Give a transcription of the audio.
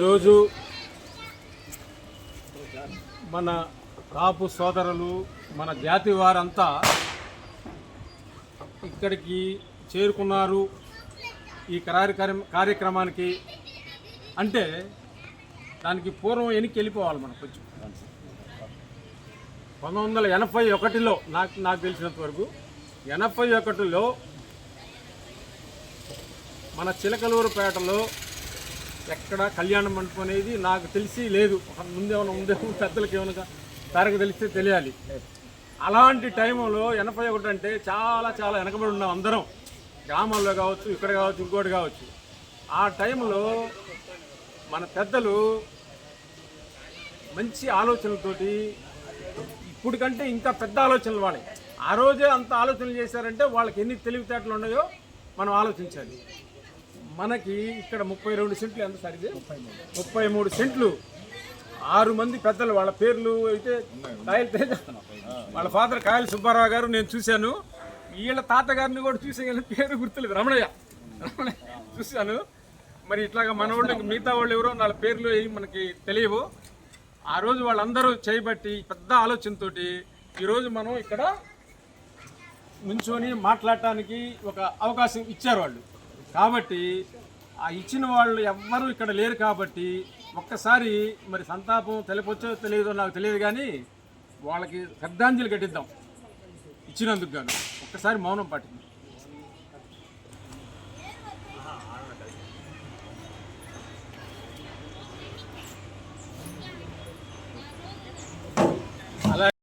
ఈరోజు మన కాపు సోదరులు మన జాతి వారంతా ఇక్కడికి చేరుకున్నారు ఈ కార్యక్రమ కార్యక్రమానికి. అంటే దానికి పూర్వం వెనక్కి వెళ్ళిపోవాలి మనం కొంచెం. పంతొమ్మిది వందల ఎనభై ఒకటిలో నాకు నాకు తెలిసినంత వరకు ఎనభై ఒకటిలో మన చిలకలూరుపేటలో ఎక్కడ కళ్యాణ మండపం అనేది నాకు తెలిసి లేదు. ముందేమైనా ఉందేమో పెద్దలకి ఏమైనా తరకు తెలిస్తే తెలియాలి. అలాంటి టైంలో ఎనభై ఒకటి అంటే చాలా చాలా వెనకబడి ఉన్నాం అందరం. గ్రామాల్లో కావచ్చు ఇక్కడ కావచ్చు ఇంకోటి కావచ్చు. ఆ టైంలో మన పెద్దలు మంచి ఆలోచనలతోటి ఇప్పటికంటే ఇంకా పెద్ద ఆలోచనలు వాళ్ళకి ఆ రోజే అంత ఆలోచనలు చేశారంటే వాళ్ళకి ఎన్ని తెలివితేటలు ఉన్నాయో మనం ఆలోచించాలి. మనకి ఇక్కడ ముప్పై రెండు సెంట్లు ఎంత సార్ ఇది? ముప్పై మూడు సెంట్లు. ఆరు మంది పెద్దలు వాళ్ళ పేర్లు అయితే కాయలు తేజ వాళ్ళ ఫాదర్ కాయల సుబ్బారావు గారు నేను చూశాను. వీళ్ళ తాతగారిని కూడా చూసాను పేరు గుర్తులేదు. రమణయ్య. రమణయ్య చూశాను. మరి ఇట్లాగా మన వాళ్ళకి మిగతా వాళ్ళు ఎవరో వాళ్ళ పేర్లు ఏమి మనకి తెలియవు. ఆ రోజు వాళ్ళందరూ చేయబట్టి పెద్ద ఆలోచనతోటి ఈరోజు మనం ఇక్కడ నుంచొని మాట్లాడటానికి ఒక అవకాశం ఇచ్చారు వాళ్ళు. కాబట్టి ఆ ఇచ్చిన వాళ్ళు ఎవ్వరూ ఇక్కడ లేరు కాబట్టి ఒక్కసారి మరి సంతాపం తెలిపొచ్చో తెలియదో నాకు తెలియదు కానీ వాళ్ళకి శ్రద్ధాంజలి కట్టిద్దాం ఇచ్చినందుకు గాను ఒక్కసారి మౌనం పాటిద్దాం